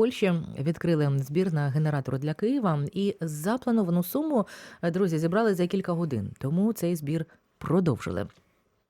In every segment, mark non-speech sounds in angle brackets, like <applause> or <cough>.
Польщі відкрили збір на генератор для Києва, і заплановану суму е, друзі зібрали за кілька годин. Тому цей збір продовжили.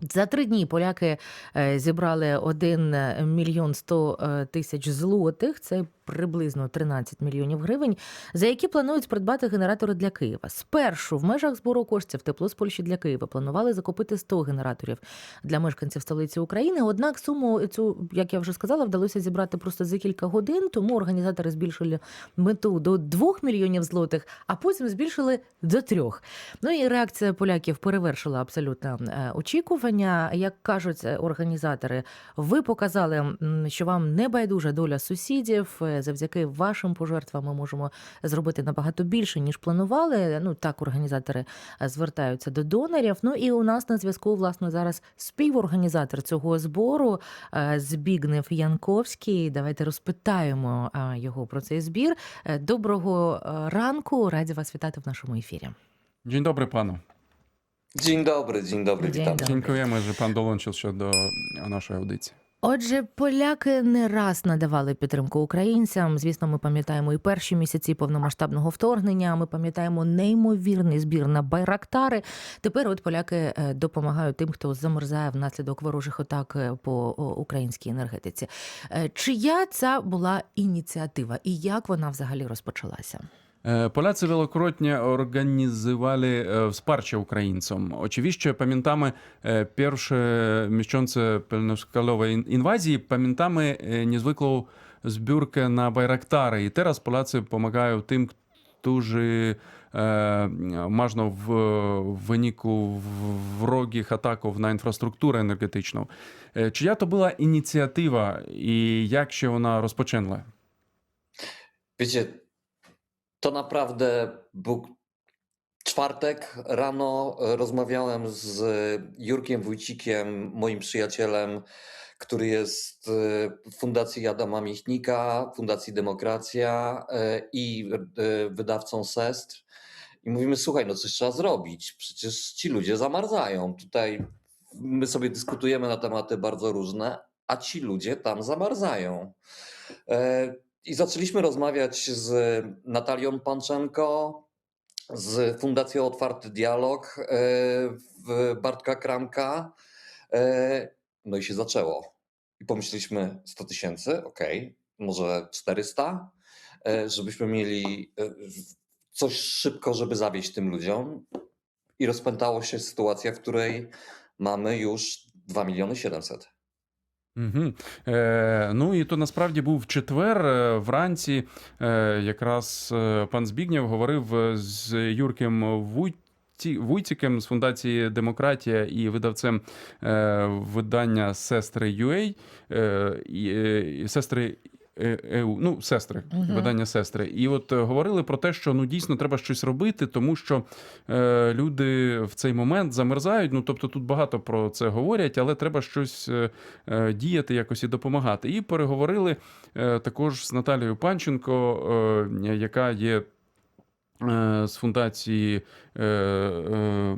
За три дні поляки е, зібрали 1 мільйон 100 е, тисяч злотих. Це приблизно 13 мільйонів гривень, за які планують придбати генератори для Києва. Спершу в межах збору коштів тепло з Польщі для Києва планували закупити 100 генераторів для мешканців столиці України. Однак суму цю, як я вже сказала, вдалося зібрати просто за кілька годин. Тому організатори збільшили мету до 2 мільйонів злотих, а потім збільшили до трьох. Ну і реакція поляків перевершила абсолютно е, очікування. Як кажуть е, організатори, ви показали, що вам не байдужа доля сусідів. Е, Завдяки вашим пожертвам ми можемо зробити набагато більше ніж планували. Ну так організатори е, звертаються до донорів. Ну і у нас на зв'язку власне зараз співорганізатор цього збору Збігнев Янковський. Давайте розпитаємо його про цей збір. Доброго ранку, раді вас вітати в нашому ефірі. Dzień dobry panu. Dzień dobry, dzień dobry, Dzień witam. dobry. Dziękujemy, że pan dołączył się do naszej audycji. Отже, поляки не раз надавали підтримку українцям. Звісно, ми пам'ятаємо і перші місяці повномасштабного вторгнення. Ми пам'ятаємо неймовірний збір на байрактари. Тепер от поляки е, допомагають тим, хто замерзає внаслідок ворожих атак е, по о, українській енергетиці. Е, Чия ця була ініціатива і як вона взагалі розпочалася? E, e, pamiętamy e, pierwsze miesiące pełnoskalowej in- inwazji, pamiętamy e, niezwykłą zbiórkę na Bayraktary i teraz Polacy pomagają tym, którzy e, marzną w, w wyniku w- wrogich ataków na infrastrukturę energetyczną. E, Czyja to była inicjatywa i jak się ona rozpoczęła? Wiecie, to naprawdę był czwartek rano. e, Rozmawiałem z Jurkiem Wójcikiem, moim przyjacielem, który jest e, w Fundacji Adama Michnika, Fundacji Demokracja e, i e, wydawcą Sestr. I mówimy, słuchaj, no coś trzeba zrobić. Przecież ci ludzie zamarzają. Tutaj my sobie dyskutujemy na tematy bardzo różne, a ci ludzie tam zamarzają. I zaczęliśmy rozmawiać z Natalią Panczenko, z Fundacją Otwarty Dialog e, w Bartka Kramka. E, No i się zaczęło. I pomyśleliśmy 100 tysięcy, okej, może 400, e, żebyśmy mieli coś szybko, żeby zawieść tym ludziom. I rozpętało się sytuacja, w której mamy już 2 miliony 700. Угу. Е, ну і то насправді був четвер е, вранці. Е, якраз е, пан Збігнєв говорив е, з Юрком Вуйті, Вуйціком з фундації Демократія і видавцем е, видання Сестри UA, е, і сестри. Е, ЕУ, ну, сестри, угу. видання сестри. І от е, говорили про те, що ну дійсно треба щось робити, тому що е, люди в цей момент замерзають. Ну тобто тут багато про це говорять, але треба щось е, е, діяти, якось і допомагати. І переговорили е, також з Наталією Панченко, е, яка є. Е, З фундації е, е,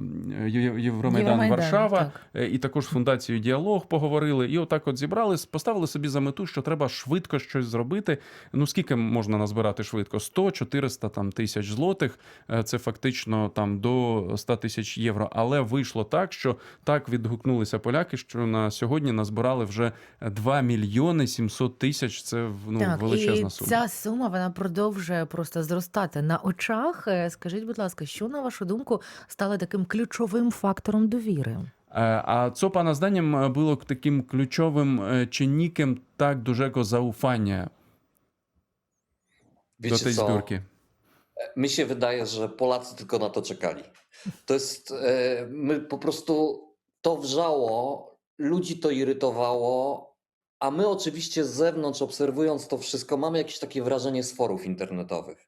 Євромайдан Варшава, так. І також фундацією Діалог поговорили. І отак от зібрали, поставили собі за мету, що треба швидко щось зробити. Ну скільки можна назбирати швидко? 100, 400 там, тисяч злотих. Це фактично там до 100 тисяч євро. Але вийшло так, що так відгукнулися поляки, що на сьогодні назбирали вже 2 мільйони 700 тисяч. Це ну, так, величезна і сума. ця сума вона продовжує просто зростати на очах. Е, Скажіть, будь ласка, що на вашу думку стало таким ключовим фактором довіри? E, A co Pana zdaniem e, było takim kluczowym e, czynnikiem tak dużego zaufania do Wiecie tej co? zbiórki? Mi się wydaje, że Polacy tylko na to czekali. To jest, e, my po prostu to wrzało, ludzi to irytowało, a my oczywiście z zewnątrz, obserwując to wszystko, mamy jakieś takie wrażenie z forów internetowych,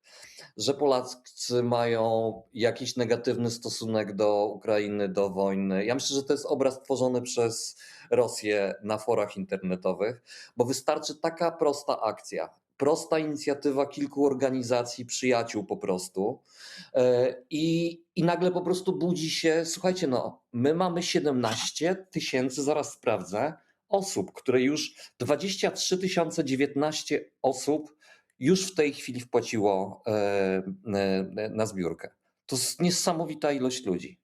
że Polacy mają jakiś negatywny stosunek do Ukrainy, do wojny. Ja myślę, że to jest obraz tworzony przez Rosję na forach internetowych, bo wystarczy taka prosta akcja, prosta inicjatywa kilku organizacji, przyjaciół po prostu. E, I, I nagle po prostu budzi się, słuchajcie, no, my mamy 17 tysięcy, zaraz sprawdzę, osób, które już 23 019 osób już w tej chwili wpłaciło e, e, na zbiórkę. To jest niesamowita ilość ludzi.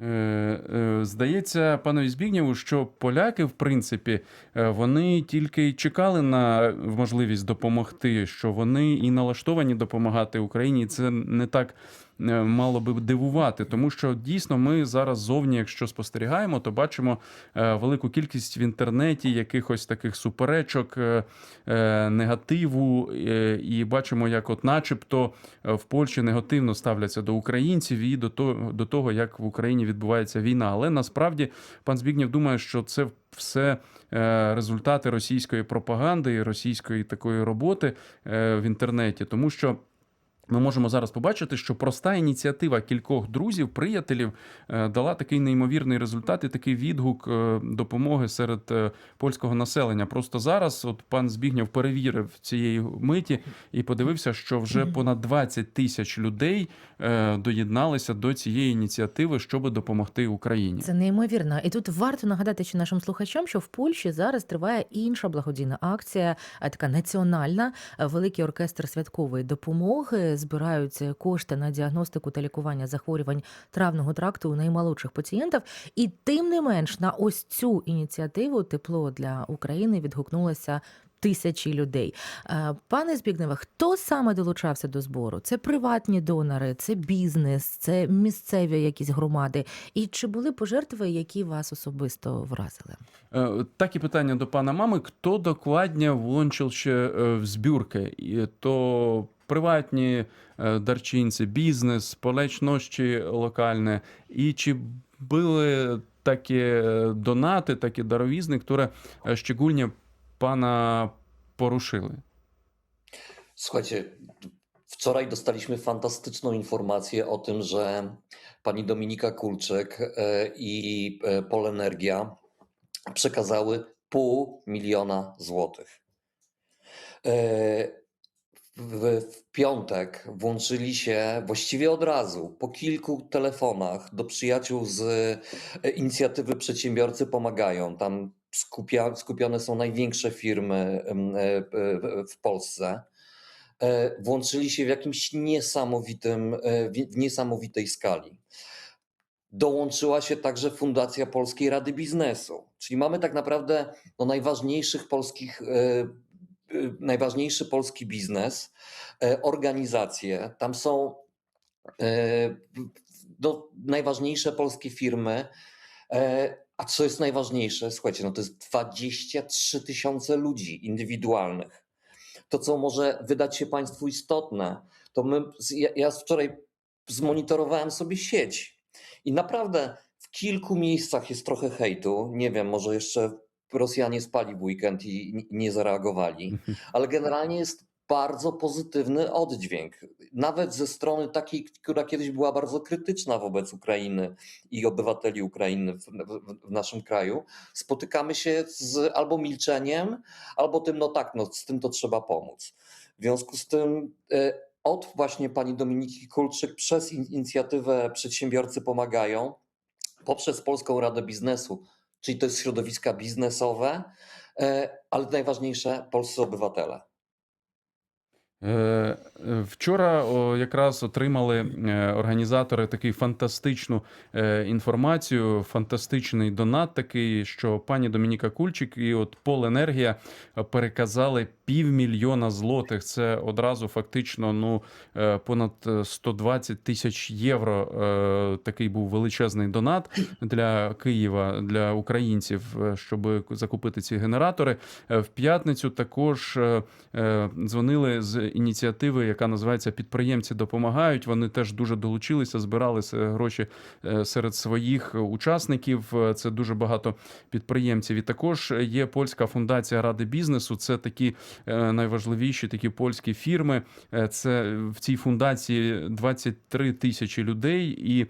Е, е, Здається, панові Збігнєву, що поляки, в принципі, е, вони тільки чекали на можливість допомогти, що вони і налаштовані допомагати Україні. Це не так мало би дивувати, тому що дійсно ми зараз зовні, якщо спостерігаємо, то бачимо е, велику кількість в інтернеті якихось таких суперечок, е, е, негативу, е, і бачимо, як, от, начебто, е, в Польщі негативно ставляться до українців і до того, до того, як в Україні відбувається війна. Але насправді пан Збігнєв думає, що це все е, результати російської пропаганди і російської такої роботи е, в інтернеті, тому що. Ми можемо зараз побачити, що проста ініціатива кількох друзів, приятелів е, дала такий неймовірний результат і такий відгук е, допомоги серед е, польського населення. Просто зараз, от пан Збігнєв перевірив цієї миті і подивився, що вже понад 20 тисяч людей доєдналися до цієї ініціативи, щоб допомогти Україні. Це неймовірно. І тут варто нагадати ще нашим слухачам, що в Польщі зараз триває інша благодійна акція, така національна. Великий оркестр святкової допомоги збирають кошти на діагностику та лікування захворювань травного тракту у наймолодших пацієнтів. І тим не менш на ось цю ініціативу тепло для України відгукнулося. Тисячі людей. Е, Пане Збігневе, хто саме долучався до збору? Це приватні донори, це бізнес, це місцеві якісь громади. І чи були пожертви, які вас особисто вразили? Е, Такі питання до пана мами. Хто докладnie włączył się e, w zbiórkę? I To prywatni e, darczyńcy, biznes, społeczności lokalne i czy były takie donaty, pana poruszyły? Słuchajcie, wczoraj dostaliśmy fantastyczną informację o tym, że pani Dominika Kulczyk e, i e, Polenergia przekazały pół miliona złotych. E, W, w piątek włączyli się właściwie od razu, po kilku telefonach do przyjaciół z inicjatywy Przedsiębiorcy Pomagają. Tam skupia, skupione są największe firmy e, e, w Polsce. E, Włączyli się w jakimś niesamowitym, w niesamowitej skali. Dołączyła się także Fundacja Polskiej Rady Biznesu, czyli mamy tak naprawdę no, najważniejszych polskich, najważniejszy polski biznes, organizacje. Tam są no, najważniejsze polskie firmy. A co jest najważniejsze? Słuchajcie, no to jest 23 tysiące ludzi indywidualnych. To, co może wydać się Państwu istotne, to my, ja, ja wczoraj zmonitorowałem sobie sieć i naprawdę w kilku miejscach jest trochę hejtu. Nie wiem, może jeszcze Rosjanie spali w weekend i nie zareagowali, <laughs> ale generalnie jest bardzo pozytywny oddźwięk. Nawet ze strony takiej, która kiedyś była bardzo krytyczna wobec Ukrainy i obywateli Ukrainy w, w, w naszym kraju, spotykamy się z albo milczeniem, albo tym, no tak, no z tym to trzeba pomóc. W związku z tym e, od właśnie pani Dominiki Kulczyk przez in- inicjatywę Przedsiębiorcy Pomagają, poprzez Polską Radę Biznesu, czyli to jest środowiska biznesowe, e, ale najważniejsze polscy obywatele. Е, е, Вчора якраз отримали е, організатори таку фантастичну інформацію, фантастичний донат такий, що пані Домініка Кульчик і от Поленергія переказали півмільйона злотих. Це одразу фактично ну, понад 120 тисяч євро. Такий був величезний донат для Києва, для українців, щоб закупити ці генератори. В п'ятницю також дзвонили з ініціативи, яка називається Підприємці допомагають. Вони теж дуже долучилися, збирали гроші е, серед своїх учасників. Це дуже багато підприємців. І також є польська фундація ради бізнесу. Це такі е, найважливіші такі польські фірми. Е, Це в цій фундації 23 тисячі людей і.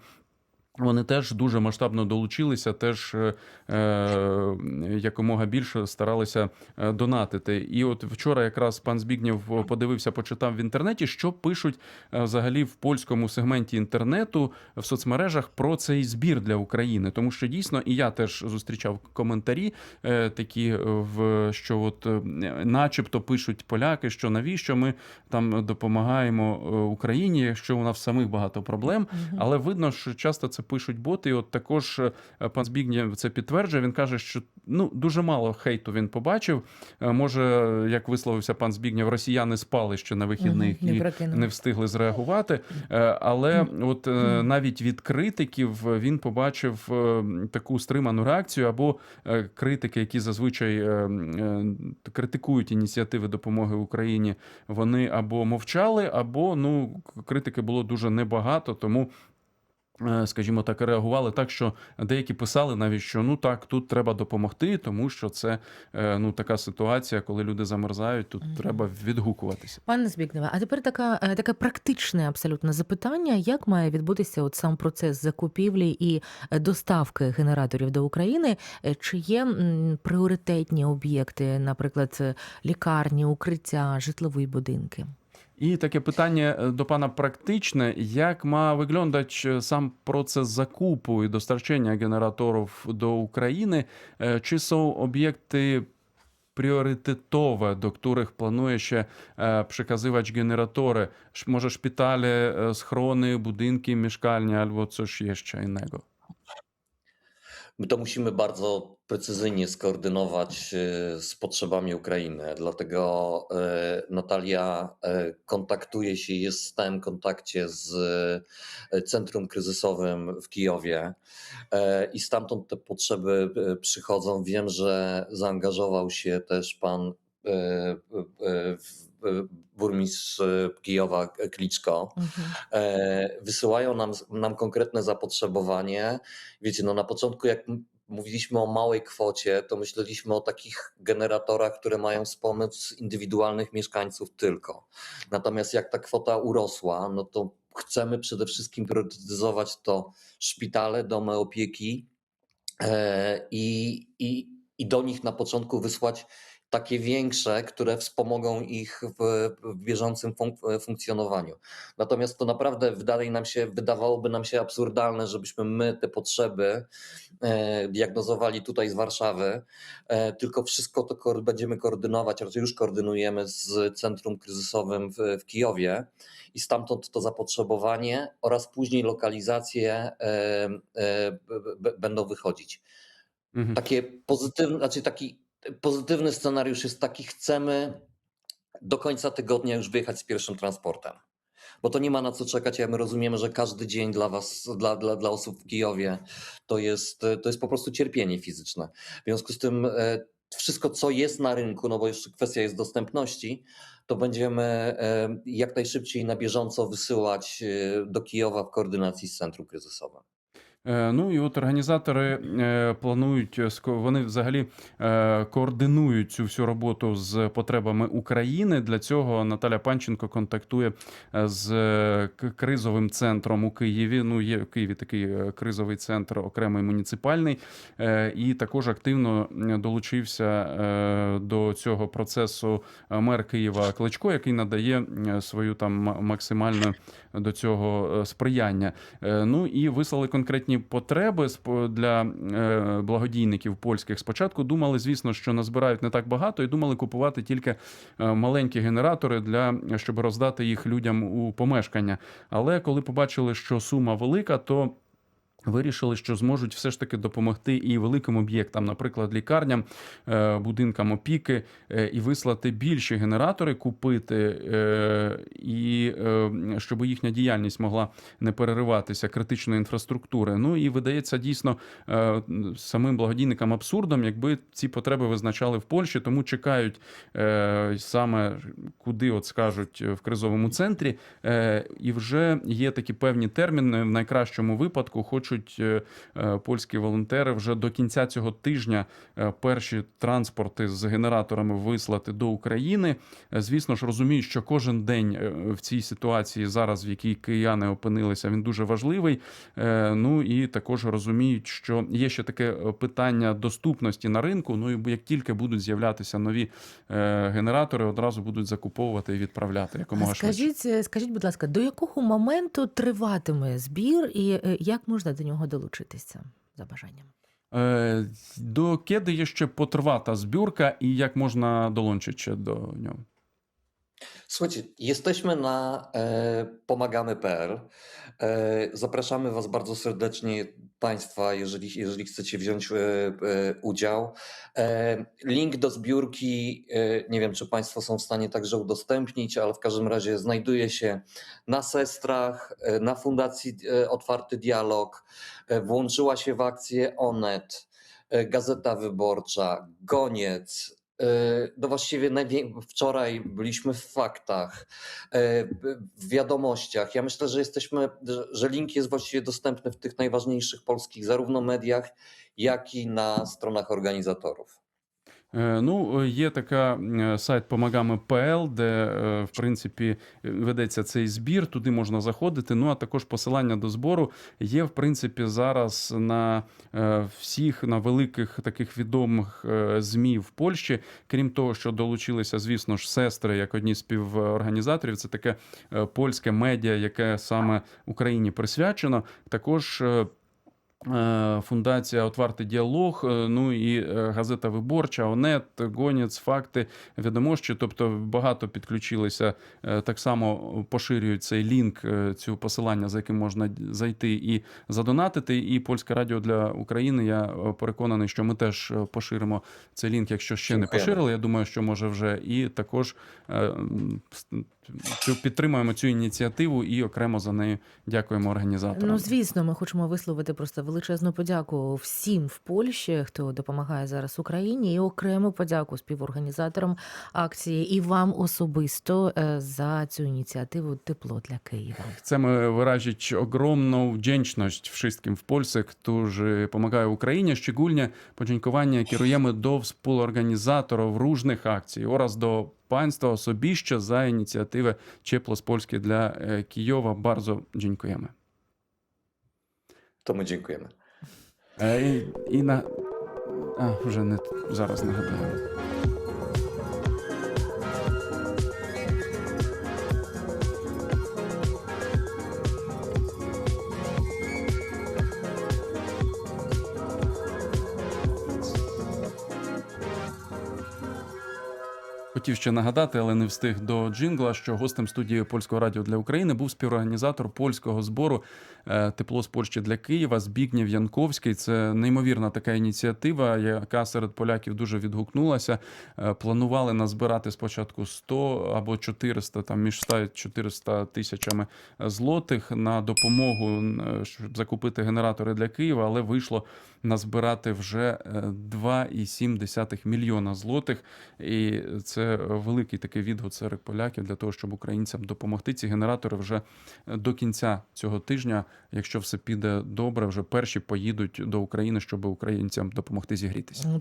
Вони теж дуже масштабно долучилися, теж е, е, якомога більше старалися е, донатити. І от вчора якраз пан Збігнєв подивився, почитав в інтернеті, що пишуть е, взагалі в польському сегменті інтернету в соцмережах про цей збір для України. Тому що дійсно, і я теж зустрічав коментарі е, такі, е, в що от, е, начебто пишуть поляки, що навіщо ми там допомагаємо е, Україні, якщо у нас самих багато проблем. Але видно, що часто це пишуть боти. І от також е, пан Збігнєв це підтверджує. Він каже, що ну дуже мало хейту він побачив. Е, Може, як висловився пан Збігнєв, росіяни спали ще на вихідних не і не встигли зреагувати. Е, Але от навіть від критиків він побачив таку стриману реакцію, або критики, які зазвичай критикують ініціативи допомоги Україні, вони або мовчали, або ну критики було дуже небагато, тому. Е, Скажімо так, реагували так, що деякі писали навіть, що ну так, тут треба допомогти, тому що це е, ну така ситуація, коли люди замерзають, тут Мгм. треба відгукуватися. Пане Збігневе, а тепер така, е, таке практичне абсолютно запитання: як має відбутися от сам процес закупівлі і доставки генераторів до України? Чи є пріоритетні об'єкти, наприклад, лікарні, укриття, житлові будинки? І таке питання е, до пана практичне. Як e, sam proces zakupu i dostarczenia generatorów do Ukrainy? E, Czy są obiekty priorytetowe, do których planuje się e, przekazywać generatory? Sz- Może szpitale, e, schrony, budynki mieszkalne albo coś jeszcze innego? My to musimy bardzo precyzyjnie skoordynować e, z potrzebami Ukrainy. Dlatego e, Natalia e, kontaktuje się, jest w stałym kontakcie z Centrum Kryzysowym w Kijowie i stamtąd te potrzeby przychodzą. Wiem, że zaangażował się też pan w- Y, burmistrz y, Kijowa Kliczko, mhm. E, wysyłają nam, nam konkretne zapotrzebowanie. Wiecie, no na początku jak mówiliśmy o małej kwocie, to myśleliśmy o takich generatorach, które mają wspomóc indywidualnych mieszkańców tylko. Natomiast jak ta kwota urosła, no to chcemy przede wszystkim priorytetyzować to szpitale, domy opieki e, i, i, i do nich na początku wysłać takie większe, które wspomogą ich w, w bieżącym fun- funkcjonowaniu. Natomiast to naprawdę wydaje nam się, wydawałoby nam się absurdalne, żebyśmy my te potrzeby e, diagnozowali tutaj z Warszawy, e, tylko wszystko to koor- będziemy koordynować, raczej już koordynujemy z Centrum Kryzysowym w, w Kijowie i stamtąd to zapotrzebowanie oraz później lokalizacje e, e, będą wychodzić. Mhm. Takie pozytywne, znaczy taki pozytywny scenariusz jest taki, chcemy do końca tygodnia już wyjechać z pierwszym transportem. Bo to nie ma na co czekać. Ja my rozumiemy, że każdy dzień dla was, dla, dla, dla osób w Kijowie, to jest, to jest po prostu cierpienie fizyczne. W związku z tym e, wszystko, co jest na rynku, no bo jeszcze kwestia jest dostępności, to będziemy e, jak najszybciej na bieżąco wysyłać e, do Kijowa w koordynacji z Centrum Kryzysowym. Е, Ну і от організатори е, планують е, вони взагалі координують цю всю роботу з потребами України. Для цього Наталя Панченко контактує з кризовим центром у Києві. Ну, є в Києві такий кризовий центр, окремий муніципальний, і також активно долучився до цього процесу мер Києва Кличко, який надає свою там максимальну до цього сприяння. Ну і вислали конкретні потреби сп- для е, благодійників польських. Спочатку думали, звісно, що назбирають не так багато, і думали купувати тільки е, маленькі генератори для щоб роздати їх людям у помешкання. Але коли побачили, що сума велика, то Вирішили, що зможуть все ж таки допомогти і великим об'єктам, наприклад, лікарням, е, будинкам опіки, е, і вислати більші генератори, купити, е, і щоб їхня діяльність могла не перериватися критичної інфраструктури. Ну і видається дійсно самим благодійникам абсурдом, якби ці потреби визначали в Польщі, тому чекають саме куди от скажуть в кризовому центрі. І вже є такі певні терміни. В найкращому випадку хочуть пишуть е, е, польські волонтери, вже до кінця цього тижня е, перші транспорти з генераторами вислати до України. Звісно ж, розуміють, що кожен день в цій ситуації зараз, в якій кияни опинилися, він дуже важливий. Ну і також розуміють, що є ще таке питання доступності на ринку. Ну і як тільки будуть з'являтися нові генератори, одразу будуть закуповувати і відправляти якомога швидше. Скажіть, скажіть, будь ласка, до якого моменту триватиме збір і як можна до нього долучитися за бажанням? Е, До jeszcze potrwa ta zbiórka i jak można dołączyć się do nią? Słuchajcie, jesteśmy na e, pomagamy.pl. E, zapraszamy Was bardzo serdecznie, Państwa, jeżeli, jeżeli chcecie wziąć e, e, udział. E, link do zbiórki, e, nie wiem, czy Państwo są w stanie także udostępnić, ale w każdym razie znajduje się na Sestrach, na Fundacji Otwarty Dialog. Włączyła się w akcję Onet, Gazeta Wyborcza, Goniec, No właściwie wczoraj byliśmy w faktach, e, w wiadomościach. Ja myślę, że jesteśmy, że link jest właściwie dostępny w tych najważniejszych polskich zarówno mediach, jak i na stronach organizatorów. Е, Ну, є така е, сайт Помагами.пл, де, е, в принципі, ведеться цей збір, туди можна заходити. Ну, а також посилання до збору є, в принципі, зараз на всіх на великих таких відомих ЗМІ в Польщі. Крім того, що долучилися, звісно ж, сестри, як одні з співорганізаторів. Це таке польське медіа, яке саме Україні присвячено. Також. Е, Фундація Отварти діалог, е, ну і е, газета Виборча, Онет, Гонець, факти, відомощі. Тобто багато підключилися, так само поширюють цей лінк, цю посилання, за яким можна зайти і задонатити. І Польське радіо для України. Я переконаний, що ми теж поширимо цей лінк, якщо ще не поширили. Я думаю, що може вже і також підтримуємо цю ініціативу і окремо за нею дякуємо організаторам. Ну, звісно, ми хочемо висловити просто величезну подяку всім в Польщі, хто допомагає зараз Україні, і окрему подяку співорганізаторам акції і вам особисто е, за цю ініціативу Тепло для Києва. Chcemy wyrazić ogromną wdzięczność wszystkim w Polsce, którzy pomagają Ukrainie. Szczególnie podziękowanie kierujemy do współorganizatorów różnych akcji oraz do Państwa osobiście za inicjatywę Ciepło z Polski dla e, Kijowa. Bardzo dziękujemy. To my dziękujemy. E, I, i na... A, вже не зараз нагадаю. Хотів ще нагадати, але не встиг до джингла, що гостем студії Польського радіо для України був співорганізатор польського збору е, Тепло з Польщі для Києва Збігнєв Янковський. Це неймовірна така ініціатива, яка серед поляків дуже відгукнулася. Е, Планували назбирати спочатку 100 або 400, там між 100 і 400 тисячами злотих на допомогу, е, щоб закупити генератори для Києва, але вийшло назбирати вже е, 2,7 мільйона злотих. І це великий такий відгук серед поляків для того, щоб українцям допомогти. Ці генератори вже до кінця цього тижня, якщо все піде добре, вже перші поїдуть до України, щоб українцям допомогти зігрітися.